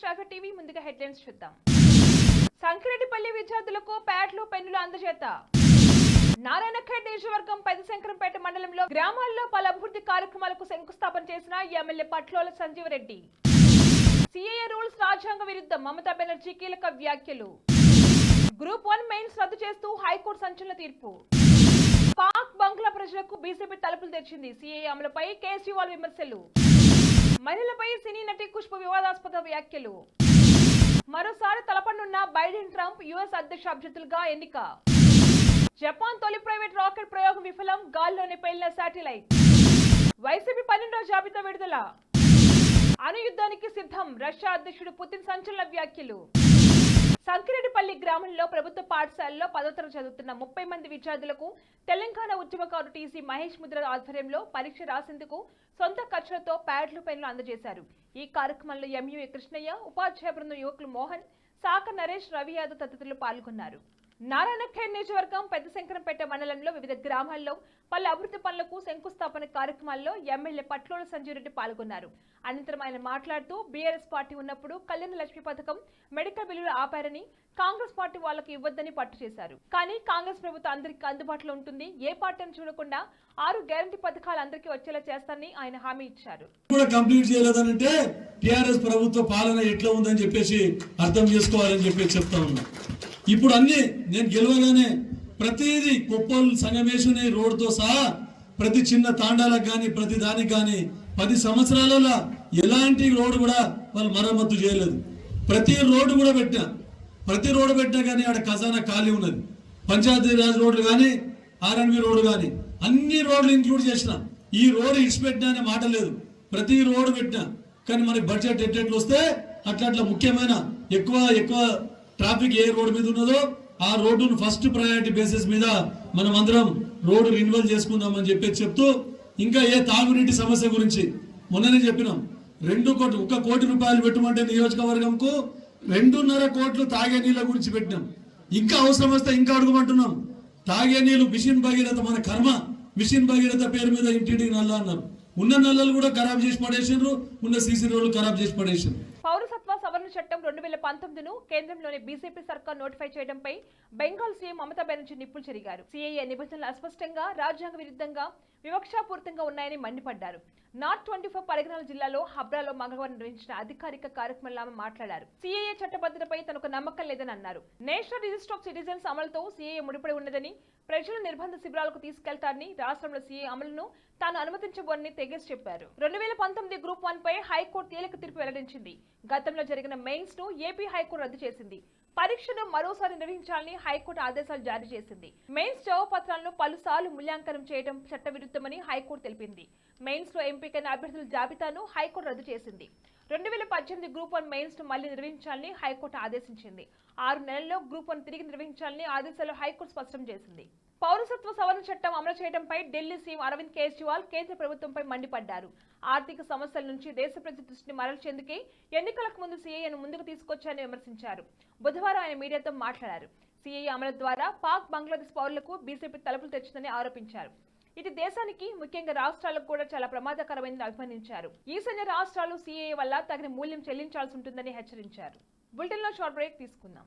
Staff TV ముందుగా headlines చూద్దాం. సంకిరెడ్డిపల్లి విద్యార్థులకు ప్యాడ్లు పెన్నులు అందజేత. నారాయణఖేడ్ నియోజకవర్గం పెదశంకరంపేట మండలంలో గ్రామాల్లో పలు అభివృద్ధి కార్యక్రమాలకు శంకుస్థాపన చేసిన MLA Patlola Sanjeevareddy. CAA rules రాజ్యాంగ విరుద్ధం మమతా బెనర్జీ కీలక వ్యాఖ్యలు. గ్రూప్ వన్ మెయిన్స్ రద్దు చేస్తూ హైకోర్టు సంచలన తీర్పు. పాక్ బంగ్లా ప్రజలకు బీజేపీ తలుపులు తెచ్చింది సిఏఏ అమలుపై కేజ్రీవాల్ విమర్శలు. మహిళలపై సినీ నటి కుష్పు వివాదాస్పద వ్యాఖ్యలు. మరోసారి తలపనున్న బైడెన్ ట్రంప్ యుఎస్ అధ్యక్ష అభ్యర్థులుగా ఎన్నిక. జపాన్ తొలి ప్రైవేట్ రాకెట్ ప్రయోగం విఫలం గాల్లోనే పేలిన శాటిలైట్. వైసీపీ పన్నెండో జాబితా విడుదల. అణుయుద్ధానికి సిద్ధం రష్యా అధ్యక్షుడు పుతిన్ సంచలన వ్యాఖ్యలు. సంకిరెడ్డిపల్లి గ్రామంలో ప్రభుత్వ పాఠశాలలో పదోతర చదువుతున్న ముప్పై మంది విద్యార్థులకు తెలంగాణ ఉద్యమకారు టీసీ మహేష్ ముద్ర ఆధ్వర్యంలో పరీక్ష రాసేందుకు సొంత ఖర్చులతో ప్యాడ్లు పెన్లు అందజేశారు. ఈ కార్యక్రమంలో ఎంయూఏ కృష్ణయ్య ఉపాధ్యాయ బృందం యువకులు మోహన్ సాక నరేష్ రవి యాదవ్ తదితరులు పాల్గొన్నారు. నారాయణఖేడ్ నియోజకవర్గం పెద్దశంకరంపేట మండలంలో వివిధ గ్రామాల్లో పలు అభివృద్ధి పనులకు శంకుస్థాపన కార్యక్రమాల్లో ఎమ్మెల్యే పట్లోల సంజయ్ రెడ్డి పాల్గొన్నారు. అనంతరం ఆయన మాట్లాడుతూ బీఆర్ఎస్ పార్టీ ఉన్నప్పుడు కళ్యాణ లక్ష్మి పథకం మెడికల్ బిల్లులు ఆపారని కాంగ్రెస్ పార్టీ వాళ్ళకు ఇవ్వద్దని పట్టు చేశారు. కానీ కాంగ్రెస్ ప్రభుత్వం అందరికీ అందుబాటులో ఉంటుంది. ఏ పార్టీని చూడకుండా ఆరు గ్యారంటీ పథకాలు అందరికీ వచ్చేలా చేస్తారని ఆయన హామీ ఇచ్చారు. కూడా కంప్లీట్ చేయలేదనంటే టిఆర్ఎస్ ప్రభుత్వ పాలన ఎట్లా ఉందని చెప్పేసి అర్థం చేసుకోవాలని చెప్పేసి చెప్తా ఉన్నా. ఇప్పుడు అన్ని నేను గెలవగానే ప్రతిదీ కుప్పల్ సంగమేశ్వరి రోడ్డుతో సహా ప్రతి చిన్న తాండాలకు కానీ ప్రతి దానికి కానీ పది సంవత్సరాలలో ఎలాంటి రోడ్డు కూడా వాళ్ళు మరమ్మత్తు చేయలేదు. ప్రతి రోడ్డు కూడా పెట్టినా. ప్రతి రోడ్డు పెట్టినా కానీ ఆడ ఖజానా ఖాళీ ఉన్నది. పంచాయతీ రాజ్ రోడ్లు కానీ ఆర్ఎన్బి రోడ్డు కానీ అన్ని రోడ్లు ఇంక్లూడ్ చేసిన. ఈ రోడ్డు ఇడిచిపెట్టినా అనే మాట లేదు. ప్రతి రోడ్డు పెట్టినా. కానీ మనకి బడ్జెట్ ఎట్టెట్లు వస్తే అట్లా అట్లా ముఖ్యమైన ఎక్కువ ఎక్కువ ట్రాఫిక్ ఏ రోడ్డు మీద ఉన్నదో ఆ రోడ్డును ఫస్ట్ ప్రయారిటీ బేసిస్ మీద మనం అందరం రోడ్డు రిన్యువల్ చేసుకుందామని చెప్పి చెప్తూ ఇంకా ఏ తాగునీటి సమస్య గురించి మొన్ననే చెప్పినాం. రెండు కోట్లు ఒక కోటి రూపాయలు పెట్టమంటే నియోజకవర్గంకు రెండున్నర కోట్లు తాగే నీళ్ళ గురించి పెట్టినాం. ఇంకా అవసరం వస్తే ఇంకా అడుగుమంటున్నాం. తాగే నీళ్ళు మిషన్ భగీరథ మన కర్మ. మిషన్ భగీరథ పేరు మీద ఇంటింటికి నల్ల అన్నారు. ఉన్న నల్లలు కూడా ఖరాబ్ చేసి పడేసిండ్రు ఉన్న సీసీ రోడ్లు ఖరాబ్ చేసి పడేసిండ్రు. చట్టం రెండు వేల పంతొమ్మిదిను కేంద్రంలోని బీజేపీ సర్కార్ నోటిఫై చేయడంపై బెంగాల్ సీఎం మమతా బెనర్జీ నిప్పులు చెరిగారు. సీఏఏ నిబంధనలు అస్పష్టంగా రాజ్యాంగ విరుద్ధంగా వివక్షాపూరితంగా ఉన్నాయని మండిపడ్డారు. నార్త్ ట్వంటీ ఫోర్ పరిగణాల జిల్లాలో హబ్రాలో మంగళవారం నిర్వహించిన అధికారిక కార్యక్రమంలో ఆమె మాట్లాడారు. సీఏఏ చట్టబద్ధతపై తనకు నమ్మకం లేదని అన్నారు నేషనల్ రిజిస్టర్ ఆఫ్ సిటిజన్స్ అమలుతో సీఏఏ ముడిపడి ఉన్నదని ప్రజలు నిర్బంధ శిబిరాలకు తీసుకెళ్తారని రాష్ట్రంలో సీఏ అమలును తాను అనుమతించబోనని తెగేసి చెప్పారు. రెండు వేల పంతొమ్మిది గ్రూప్ వన్ పై హైకోర్టు తేలిక తీర్పు వెల్లడించింది. గతంలో జరిగిన మెయిన్స్ను ఏపీ హైకోర్టు రద్దు చేసింది. పరీక్షను మరోసారి నిర్వహించాలని హైకోర్టు ఆదేశాలు జారీ చేసింది. మెయిన్స్ జవాబపత్రాలను పలుసార్లు మూల్యాంకనం చేయడం చట్టవిరుద్ధమని హైకోర్టు తెలిపింది. మెయిన్స్లో ఎంపికైన అభ్యర్థుల జాబితాను హైకోర్టు రద్దు చేసింది. రెండు వేల పద్దెనిమిది గ్రూప్ వన్ మెయిన్స్ను మళ్ళీ నిర్వహించాలని హైకోర్టు ఆదేశించింది. ఆరు నెలల్లో గ్రూప్ వన్ తిరిగి నిర్వహించాలని ఆదేశాలు హైకోర్టు స్పష్టం చేసింది. పౌరసత్వ సవరణ చట్టం అమలు చేయడంపై ఢిల్లీ సీఎం అరవింద్ కేజ్రీవాల్ కేంద్ర ప్రభుత్వంపై మండిపడ్డారు. ఆర్థిక సమస్యల నుంచి దేశ ప్రజల దృష్టిని మరల్చేందుకే ఎన్నికలకు ముందు సీఏను ముందుకు తీసుకొచ్చారని విమర్శించారు. బుధవారం ఆయన మీడియాతో మాట్లాడారు. సీఏ అమలు ద్వారా పాక్ బంగ్లాదేశ్ పౌరులకు బీజేపీ తలుపులు తెచ్చిందని ఆరోపించారు. ఇది దేశానికి ముఖ్యంగా రాష్ట్రాలకు కూడా చాలా ప్రమాదకరమైనది అభిమానించారు ఈశాన్య రాష్ట్రాలు సీఏ వల్ల తగిన మూల్యం చెల్లించాల్సి ఉంటుందని హెచ్చరించారు. బులెటిన్లో షార్ట్ బ్రేక్ తీసుకుందాం.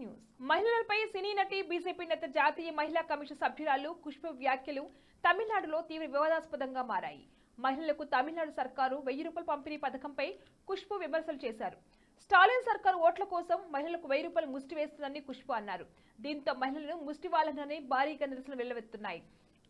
న్యూస్. మహిళలపై సినీ నటి బీజేపీ నేత జాతీయ మహిళా కమిషన్ సభ్యురాలు పుష్ప వ్యాఖ్యలు తమిళనాడులో తీవ్ర వివాదాస్పదంగా మారాయి. మహిళలకు తమిళనాడు సర్కారు వెయ్యి రూపాయల పంపిణీ పథకంపై కుష్పు విమర్శలు చేశారు. స్టాలిన్ సర్కారు ఓట్ల కోసం మహిళలకు వెయ్యి రూపాయలు ముష్టి వేస్తుందని కుష్పు అన్నారు. దీంతో మహిళలను ముష్టి భారీగా నిరసన వెళ్ళవెత్తున్నాయి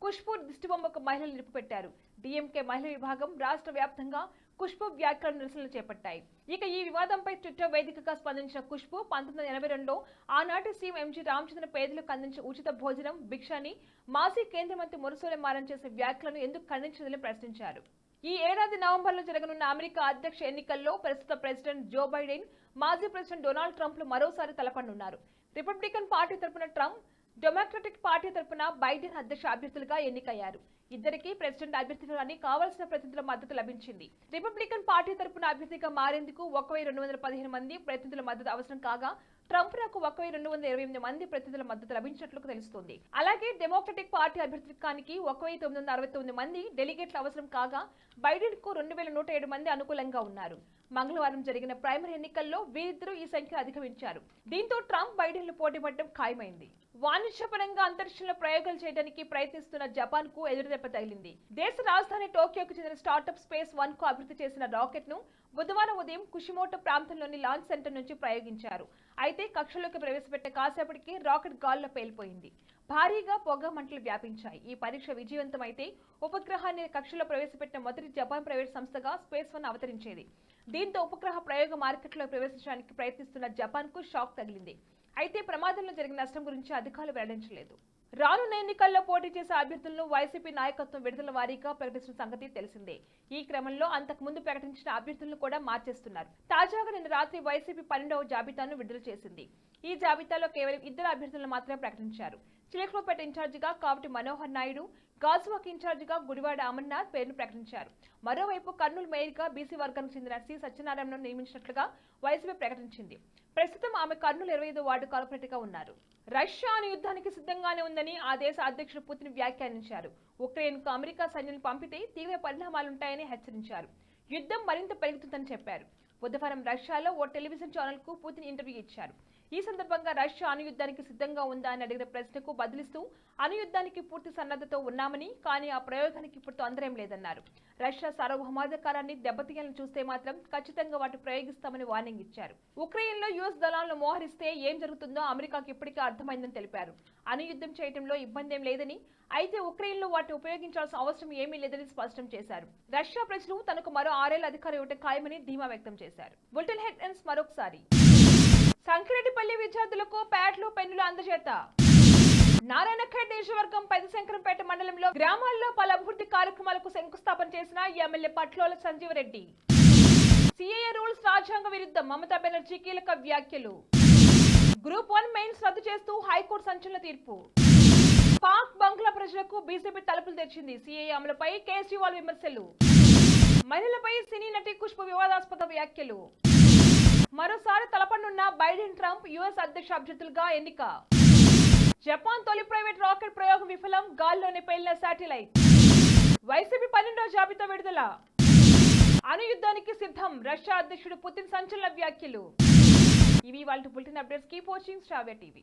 కుష్పూర్ దిష్టిబొమ్మకు మహిళలు నిలుపుపెట్టారు. డిఎంకే మహిళా విభాగం రాష్ట్ర వ్యాప్తంగా ఖుష్బు వ్యాఖ్యల నిరసనలు చేపట్టాయి. ఇక ఈ వివాదంపై ట్విట్టర్ వేదికగా స్పందించిన ఖుష్బు పంతొమ్మిది వందల ఎనభై రెండులో ఆనాటి సీఎం ఎంజీ రామచంద్ర పేదలకు అందించిన ఉచిత భోజనం భిక్షాని మాజీ కేంద్ర మంత్రి మురసోలే మారం చేసే వ్యాఖ్యలను ఎందుకు ఖండించిందని ప్రశ్నించారు. ఈ ఏడాది నవంబర్లో జరగనున్న అమెరికా అధ్యక్ష ఎన్నికల్లో ప్రస్తుత ప్రెసిడెంట్ జో బైడెన్ మాజీ ప్రెసిడెంట్ డొనాల్డ్ ట్రంప్లు మరోసారి తలపడనున్నారు రిపబ్లికన్ పార్టీ తరపున ట్రంప్ డెమోక్రటిక్ పార్టీ తరపున బైడెన్ అధ్యక్ష అభ్యర్థులుగా ఎన్నికయ్యారు. ఇద్దరికి ప్రెసిడెంట్ అభ్యర్థులని కావాల్సిన ప్రతినిధుల మద్దతు లభించింది. రిపబ్లికన్ పార్టీ తరపున అభ్యర్థిగా మారేందుకు ఒక రెండు వందల పదిహేను మంది ప్రతినిధుల మద్దతు అవసరం కాగా ట్రంప్ నాకు ఒక రెండు వందల ఇరవై ఎనిమిది మంది ప్రతినిధుల మద్దతు లభించినట్లు తెలుస్తోంది. అలాగే డెమోక్రటిక్ పార్టీ అభ్యర్థిత్వానికి ఒక వెయ్యి తొమ్మిది వందల అరవై తొమ్మిది మంది డెలిగేట్ల అవసరం కాగా బైడెన్కు రెండు వేల నూట ఏడు మంది అనుకూలంగా ఉన్నారు. మంగళవారం జరిగిన ప్రైమరీ ఎన్నికల్లో వీరిద్దరూ ఈ సంఖ్య అధిగమించారు. దీంతో ట్రంప్ బైడెన్లు పోటీపడడం ఖాయమైంది. వాణిజ్యపరంగా అంతరిక్షంలో ప్రయోగాలు చేయడానికి ప్రయత్నిస్తున్న జపాన్కు ఎదురుదెబ్బ తగిలింది. దేశ రాజధాని టోక్యోకు చెందిన స్టార్టప్ స్పేస్ వన్కు అభివృద్ధి చేసిన రాకెట్ను బుధవారం ఉదయం కుషిమోటో ప్రాంతంలోని లాంచ్ సెంటర్ నుంచి ప్రయోగించారు. అయితే కక్షలోకి ప్రవేశపెట్టే కాసేపటికి రాకెట్ గాల్లో పేలిపోయింది. భారీగా పొగ మంటలు వ్యాపించాయి. ఈ పరీక్ష విజయవంతమైతే ఉపగ్రహాన్ని కక్షలో ప్రవేశపెట్టిన మొదటి జపాన్ ప్రైవేట్ సంస్థగా స్పేస్ వన్ అవతరించేది. దీంతో ఉపగ్రహ ప్రయోగ మార్కెట్లో ప్రవేశించడానికి ప్రయత్నిస్తున్న జపాన్కు షాక్ తగిలింది. అయితే ప్రమాదంలో జరిగిన నష్టం గురించి అధికారులు వెల్లడించలేదు. రానున్న ఎన్నికల్లో పోటీ చేసే అభ్యర్థులను వైసీపీ నాయకత్వం విడుదల వారీగా ప్రకటించిన సంగతి తెలిసిందే. ఈ క్రమంలో అంతకు ముందు ప్రకటించిన అభ్యర్థులను కూడా మార్చేస్తున్నారు. తాజాగా నిన్న రాత్రి వైసీపీ పన్నెండవ జాబితాను విడుదల చేసింది. ఈ జాబితాలో కేవలం ఇద్దరు అభ్యర్థులను మాత్రమే ప్రకటించారు. చిలకలపేట ఇన్ఛార్జిగా కావటి మనోహర్ నాయుడు గాజువాక్ ఇన్ఛార్జిగా గుడివాడ అమర్నాథ్ పేరును ప్రకటించారు. మరోవైపు కర్నూలు మేయర్గా బీసీ వర్గానికి చెందిన సి సత్యనారాయణను నియమించినట్లుగా వైసీపీ ప్రకటించింది. ప్రస్తుతం ఆమె కర్నూలు ఇరవై ఐదు వార్డు కార్పొరేటర్గా ఉన్నారు. రష్యా అనే యుద్ధానికి సిద్ధంగానే ఉందని ఆ దేశ అధ్యక్షుడు పుతిన్ వ్యాఖ్యానించారు. ఉక్రెయిన్కు అమెరికా సైన్యాలు పంపితే తీవ్ర పరిణామాలుంటాయని హెచ్చరించారు. యుద్ధం మరింత పెరుగుతుందని చెప్పారు. బుధవారం రష్యాలో ఓ టెలివిజన్ ఛానల్కు పుతిన్ ఇంటర్వ్యూ ఇచ్చారు. ఈ సందర్భంగా రష్యా అణుయుద్ధానికి సిద్ధంగా ఉందా అని అడిగిన ప్రశ్నకు బదిలిస్తూ అణుయుద్ధానికి పూర్తి సన్నద్ధతో ఉన్నామని కానీ ఆ ప్రయోగానికి ఇప్పుడు తొందరేం లేదన్నారు. రష్యా సార్వభౌమాధికారాన్ని దెబ్బతీయాలని చూస్తే మాత్రం ఖచ్చితంగా వాటి ప్రయోగిస్తామని వార్నింగ్ ఇచ్చారు. ఉక్రెయిన్లో యుఎస్ దళాలను మోహరిస్తే ఏం జరుగుతుందో అమెరికాకి ఇప్పటికే అర్థమైందని తెలిపారు. అణుయుద్ధం చేయడంలో ఇబ్బంది ఏం లేదని అయితే ఉక్రెయిన్లో వాటిని ఉపయోగించాల్సిన అవసరం ఏమీ లేదని స్పష్టం చేశారు. రష్యా ప్రజలు తనకు మరో ఆరేళ్ళ అధికారం ఇవ్వటం ఖాయమని ధీమా వ్యక్తం చేశారు. బుల్టన్ హెడ్ ఎండ్స్ మరొకసారి. సంకిరెడ్డిపల్లి విద్యార్థులకు ప్యాడ్లు పెన్నులు అందజేత. నారాయణఖేడ్ నియోజకవర్గం పెదశంకరంపేట మండలంలో గ్రామాల్లో పలు అభివృద్ధి కార్యక్రమాలకు శంకుస్థాపన చేసిన MLA Patlola Sanjeevareddy. CAA rules రాజ్యాంగ విరుద్ధం మమతా బెనర్జీ కీలక వ్యాఖ్యలు. గ్రూప్ వన్ మెయిన్స్ రద్దు చేస్తూ హైకోర్టు సంచలన తీర్పు. పాక్ బంగ్లా ప్రజలకు బీజేపీ తలుపులు తెచ్చింది సిఏఏ అమలుపై కేజ్రీవాల్ విమర్శలు. మహిళలపై సినీ నటి కుష్పు వివాదాస్పద వ్యాఖ్యలు. మరోసారి తలపనున్న బైడెన్ ట్రంప్ యుఎస్ అధ్యక్ష అభ్యర్థులుగా ఎన్నిక. జపాన్ తొలి ప్రైవేట్ రాకెట్ ప్రయోగం విఫలం గాల్లోనే పేలిన శాటిలైట్. వైసీపీ పన్నెండో జాబితా విడుదల. అనుయుద్ధానికి సిద్ధం రష్యా అధ్యక్షుడు పుతిన్ సంచలన వ్యాఖ్యలు. ఇవి వాళ్ళ bulletin updates. Keep watching Sravya TV.